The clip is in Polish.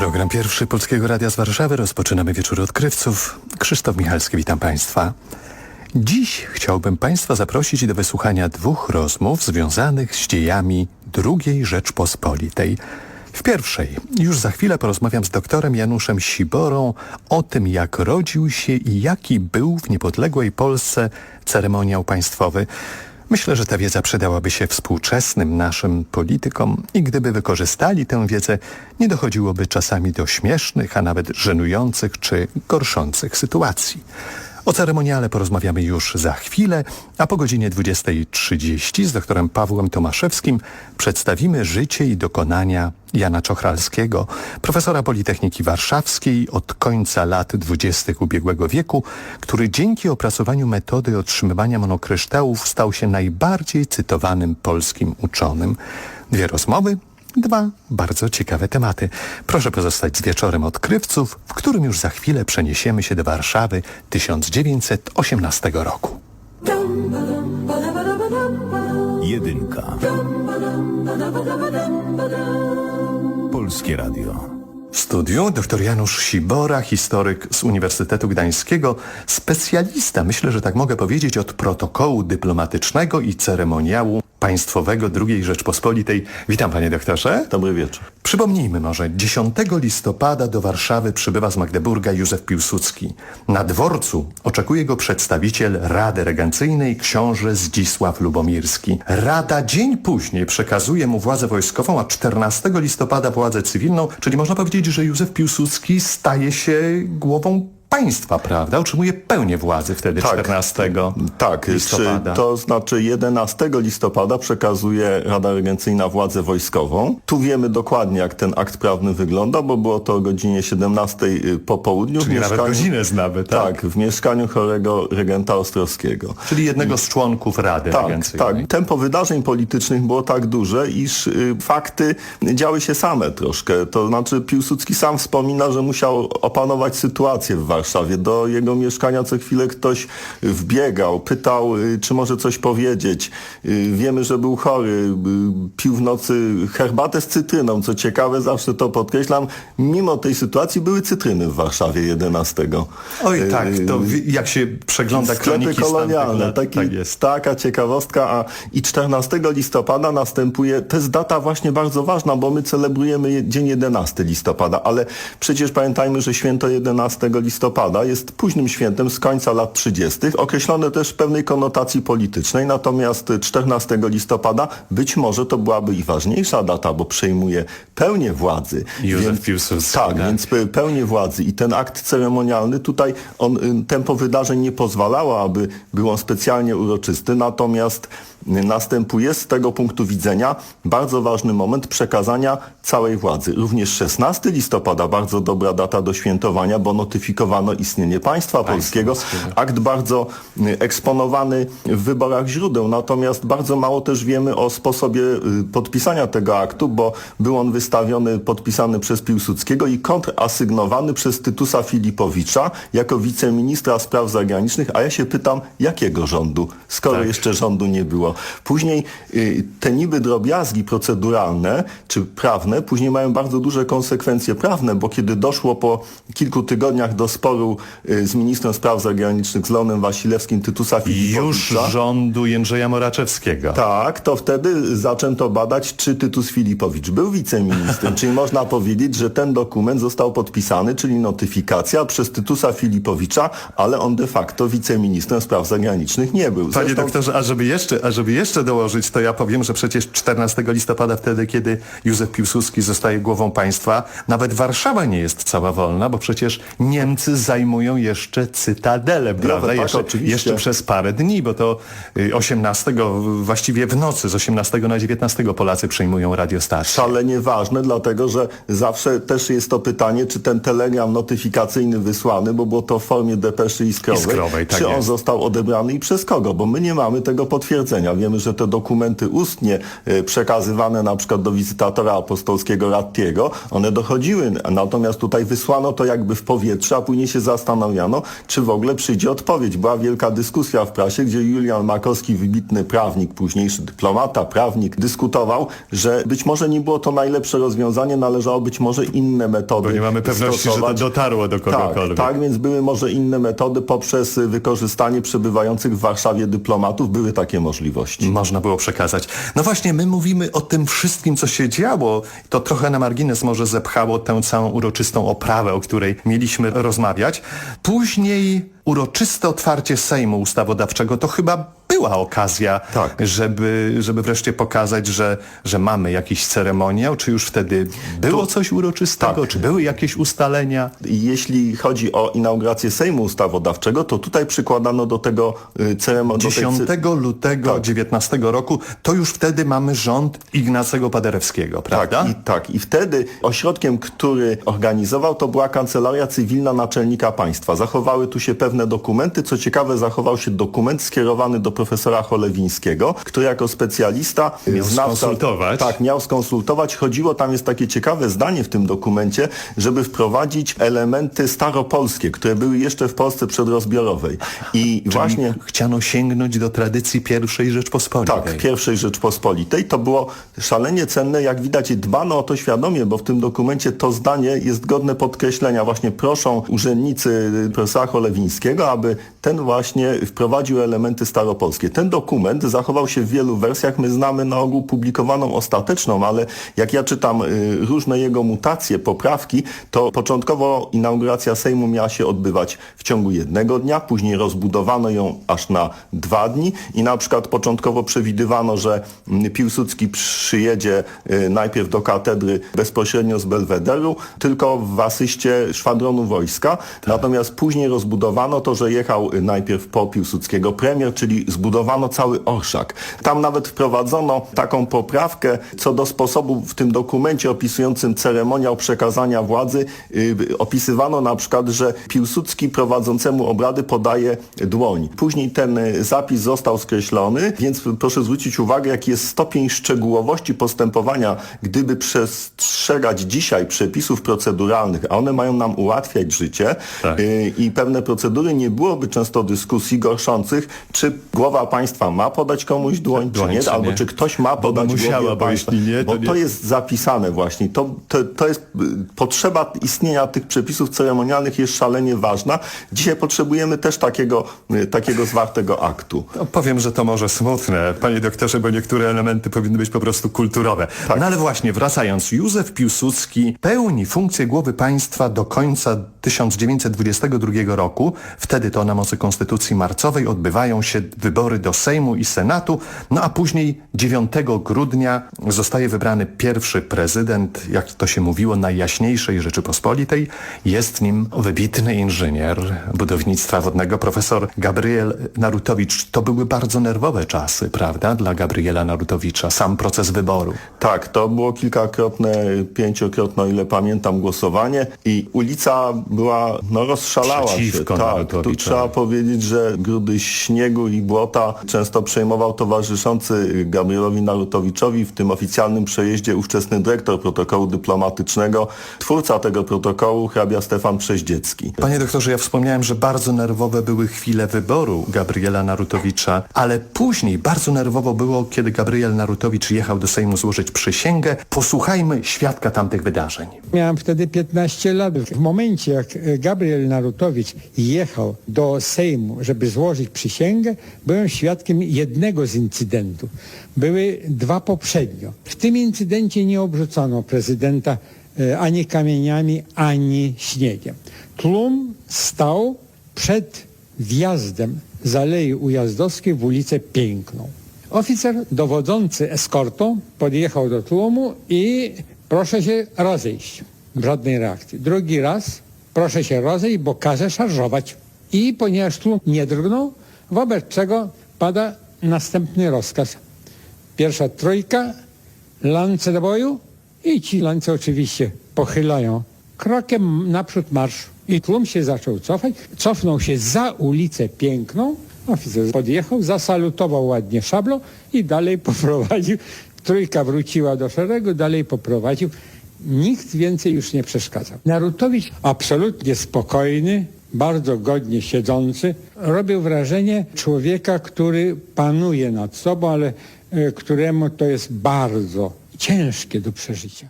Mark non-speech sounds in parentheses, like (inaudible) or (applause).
Program pierwszy Polskiego Radia z Warszawy. Rozpoczynamy wieczór odkrywców. Krzysztof Michalski, witam Państwa. Dziś chciałbym Państwa zaprosić do wysłuchania dwóch rozmów związanych z dziejami II Rzeczpospolitej. W pierwszej już za chwilę porozmawiam z doktorem Januszem Siborą o tym, jak rodził się i jaki był w niepodległej Polsce ceremoniał państwowy. Myślę, że ta wiedza przydałaby się współczesnym naszym politykom i gdyby wykorzystali tę wiedzę, nie dochodziłoby czasami do śmiesznych, a nawet żenujących czy gorszących sytuacji. O ceremoniale porozmawiamy już za chwilę, a po godzinie 20.30 z doktorem Pawłem Tomaszewskim przedstawimy życie i dokonania Jana Czochralskiego, profesora Politechniki Warszawskiej od końca lat 20. ubiegłego wieku, który dzięki opracowaniu metody otrzymywania monokryształów stał się najbardziej cytowanym polskim uczonym. Dwie rozmowy, Dwa bardzo ciekawe tematy. Proszę pozostać z wieczorem odkrywców, w którym już za chwilę przeniesiemy się do Warszawy 1918 roku. Jedynka. Polskie Radio. W studiu dr Janusz Sibora, historyk z Uniwersytetu Gdańskiego, specjalista, myślę, że tak mogę powiedzieć, od protokołu dyplomatycznego i ceremoniału państwowego II Rzeczpospolitej. Witam panie doktorze. Dobry wieczór. Przypomnijmy może, 10 listopada do Warszawy przybywa z Magdeburga Józef Piłsudski. Na dworcu oczekuje go przedstawiciel Rady Regencyjnej książę Zdzisław Lubomirski. Rada dzień później przekazuje mu władzę wojskową, a 14 listopada władzę cywilną, czyli można powiedzieć, że Józef Piłsudski staje się głową państwa, prawda? Otrzymuje pełnię władzy wtedy Tak. 14 Tak, listopada. czy to znaczy 11 listopada przekazuje Rada Regencyjna władzę wojskową. Tu wiemy dokładnie, jak ten akt prawny wygląda, bo było to o godzinie 17 po południu. Czyli nawet godzinę znamy, tak? tak, w mieszkaniu chorego regenta Ostrowskiego. Czyli jednego z członków Rady Tak, Regencyjnej. tak. Tempo wydarzeń politycznych było tak duże, iż y, fakty działy się same troszkę. To znaczy Piłsudski sam wspomina, że musiał opanować sytuację w Warszawie. Do jego mieszkania co chwilę ktoś wbiegał, pytał, y, czy może coś powiedzieć. Y, wiemy, że był chory, y, pił w nocy herbatę z cytryną. Co ciekawe, zawsze to podkreślam, mimo tej sytuacji były cytryny w Warszawie 11. Oj tak, to jak się przegląda Sklepy kolonialne, lat, taki, tak jest. taka ciekawostka, a i 14 listopada następuje, to jest data właśnie bardzo ważna, bo my celebrujemy je- dzień 11 listopada, ale przecież pamiętajmy, że święto 11 listopada jest późnym świętem z końca lat 30., określone też w pewnej konotacji politycznej, natomiast 14 listopada być może to byłaby i ważniejsza data, bo przejmuje pełnię władzy. Józef Piłsudski, Tak, tak. więc pe- pełnię władzy i ten akt ceremonialny tutaj on, y, tempo wydarzeń nie pozwalało, aby był on specjalnie uroczysty, natomiast następuje z tego punktu widzenia bardzo ważny moment przekazania całej władzy. Również 16 listopada, bardzo dobra data do świętowania, bo notyfikowano istnienie państwa polskiego. Akt bardzo y, eksponowany w wyborach źródeł, natomiast bardzo mało też wiemy o sposobie y, podpisania tego aktu, bo był on wystawiony, podpisany przez Piłsudskiego i kontrasygnowany przez Tytusa Filipowicza jako wiceministra spraw zagranicznych, a ja się pytam, jakiego rządu, skoro Tak. jeszcze rządu nie było. Później y, te niby drobiazgi proceduralne czy prawne później mają bardzo duże konsekwencje prawne, bo kiedy doszło po kilku tygodniach do sporu y, z ministrem spraw zagranicznych, z Leonem Wasilewskim, Tytusa Filipowicza, Już rządu Jędrzeja Moraczewskiego. tak, to wtedy zaczęto badać, czy Tytus Filipowicz był wiceministrem. (laughs) czyli można powiedzieć, że ten dokument został podpisany, czyli notyfikacja przez Tytusa Filipowicza, ale on de facto wiceministrem spraw zagranicznych nie był. Panie Zresztą- doktorze, a żeby, jeszcze, a żeby jeszcze dołożyć, to ja powiem, że przecież 14 listopada, wtedy kiedy Józef Piłsudski zostaje głową państwa, nawet Warszawa nie jest cała wolna, bo przecież Niemcy zajmują jeszcze Cytadelę, prawda? tak, jeszcze, jeszcze przez parę dni, bo to y, 18, właściwie w nocy z 18 na 19 Polacy przejmują radiostację. szalenie ważne, dlatego że zawsze też jest to pytanie, czy ten telegram notyfikacyjny wysłany, bo było to w formie depeszy iskrowej, Iskrowej, tak czy on jest. został odebrany i przez kogo, bo my nie mamy tego potwierdzenia. Wiemy, że te dokumenty ustnie e, przekazywane na przykład do wizytatora apostolskiego Rattiego, one dochodziły, natomiast tutaj wysłano to jakby w powietrze, a później się zastanawiano, czy w ogóle przyjdzie odpowiedź. Była wielka dyskusja w prasie, gdzie Julian Makowski, wybitny prawnik, późniejszy dyplomata, prawnik, dyskutował, że być może nie było to najlepsze rozwiązanie, należało być może inne metody Bo nie mamy pewności, że to stosować. dotarło do kogokolwiek. Tak, tak, więc były może inne metody poprzez y, wykorzystanie przebywających w Warszawie dyplomatów. Były takie możliwości. Można było przekazać. No właśnie, my mówimy o tym wszystkim, co się działo. To trochę na margines może zepchało tę całą uroczystą oprawę, o której mieliśmy rozmawiać. Później uroczyste otwarcie Sejmu Ustawodawczego to chyba była okazja, Tak. żeby, żeby wreszcie pokazać, że, że mamy jakiś ceremoniał. Czy już wtedy było coś uroczystego? Tak. Czy były jakieś ustalenia? Jeśli chodzi o inaugurację Sejmu Ustawodawczego, to tutaj przykładano do tego y, ceremonii. 10 lutego Tak. 19 roku, to już wtedy mamy rząd Ignacego Paderewskiego, prawda? Tak i, tak, i wtedy ośrodkiem, który organizował, to była Kancelaria Cywilna Naczelnika Państwa. Zachowały tu się pewne dokumenty. Co ciekawe, zachował się dokument skierowany do profesora Cholewińskiego, który jako specjalista Miał skonsultować. Tak, miał skonsultować. Chodziło, tam jest takie ciekawe zdanie w tym dokumencie, żeby wprowadzić elementy staropolskie, które były jeszcze w Polsce przedrozbiorowej. I Czyli właśnie... chciano sięgnąć do tradycji pierwszej Rzeczpospolitej. Tak, pierwszej Rzeczpospolitej. To było szalenie cenne, jak widać dbano o to świadomie, bo w tym dokumencie to zdanie jest godne podkreślenia. Właśnie proszą urzędnicy profesora Cholewińskiego, aby ten właśnie wprowadził elementy staropolskie. Ten dokument zachował się w wielu wersjach. My znamy na ogół publikowaną ostateczną, ale jak ja czytam y, różne jego mutacje, poprawki, to początkowo inauguracja Sejmu miała się odbywać w ciągu jednego dnia, później rozbudowano ją aż na dwa dni i na przykład początkowo przewidywano, że mm, Piłsudski przyjedzie y, najpierw do katedry bezpośrednio z Belwederu, tylko w asyście szwadronu wojska, natomiast później rozbudowano to, że jechał y, najpierw po Piłsudskiego premier, czyli zbudowano cały orszak. Tam nawet wprowadzono taką poprawkę co do sposobu w tym dokumencie opisującym ceremoniał przekazania władzy y, opisywano na przykład, że Piłsudski prowadzącemu obrady podaje dłoń. Później ten y, zapis został skreślony, więc proszę zwrócić uwagę, jaki jest stopień szczegółowości postępowania, gdyby przestrzegać dzisiaj przepisów proceduralnych, a one mają nam ułatwiać życie Tak. y, i pewne procedury, nie byłoby często dyskusji gorszących, czy głowa państwa ma podać komuś dłoń, Dłoń, czy nie, czy albo nie. czy ktoś ma Bo podać musiała, głowie bo państwa. jeśli nie, to bo nie. to jest zapisane właśnie. To, to, to jest y, potrzeba istnienia tych przepisów ceremonialnych jest szalenie ważna. Dzisiaj potrzebujemy też takiego, y, takiego zwartego aktu. No, powiem, że to może smutne, panie doktorze, bo niektóre elementy powinny być po prostu kulturowe. Tak. No ale właśnie, wracając, Józef Piłsudski pełni funkcję głowy państwa do końca 1922 roku. Wtedy to na mocy Konstytucji Marcowej odbywają się wybory do Sejmu i Senatu, no a później 9 grudnia zostaje wybrany pierwszy prezydent, jak to się mówiło, Najjaśniejszej Rzeczypospolitej. Jest nim wybitny inżynier budownictwa wodnego, profesor Gabriel Narutowicz. To były bardzo nerwowe czasy, prawda, dla Gabriela Narutowicza, sam proces wyboru. Tak, to było kilkakrotne, pięciokrotne, o ile pamiętam, głosowanie i ulica była, no rozszalała Przeciwko się. Tak, tu trzeba powiedzieć, że grudy śniegu i błota często przejmował towarzyszący Gabrielowi Narutowiczowi w tym oficjalnym przejeździe ówczesny dyrektor protokołu dyplomatycznego, twórca tego protokołu, hrabia Stefan Przeździecki. Panie doktorze, ja wspomniałem, że bardzo nerwowe były chwile wyboru Gabriela Narutowicza, ale później bardzo nerwowo było, kiedy Gabriel Narutowicz jechał do Sejmu złożyć przysięgę. Posłuchajmy świadka tamtych wydarzeń. Miałem wtedy 15 lat. W momencie, jak Gabriel Narutowicz jechał do Sejmu, żeby złożyć przysięgę, byłem świadkiem jednego z incydentów. Były dwa poprzednio. W tym incydencie nie obrzucono prezydenta e, ani kamieniami, ani śniegiem. Tłum stał przed wjazdem z Alei Ujazdowskiej w ulicę Piękną. Oficer dowodzący eskortą podjechał do tłumu i proszę się rozejść. Żadnej reakcji. Drugi raz proszę się rozejść, bo każe szarżować. I ponieważ tłum nie drgnął, wobec czego pada następny rozkaz. Pierwsza trójka, lance do boju i ci lance oczywiście pochylają krokiem naprzód marsz. I tłum się zaczął cofać, cofnął się za ulicę Piękną, Oficer podjechał, zasalutował ładnie szablą i dalej (laughs) poprowadził. Trójka wróciła do szeregu, dalej poprowadził. Nikt więcej już nie przeszkadzał. Narutowicz absolutnie spokojny, bardzo godnie siedzący, robił wrażenie człowieka, który panuje nad sobą, ale e, któremu to jest bardzo ciężkie do przeżycia.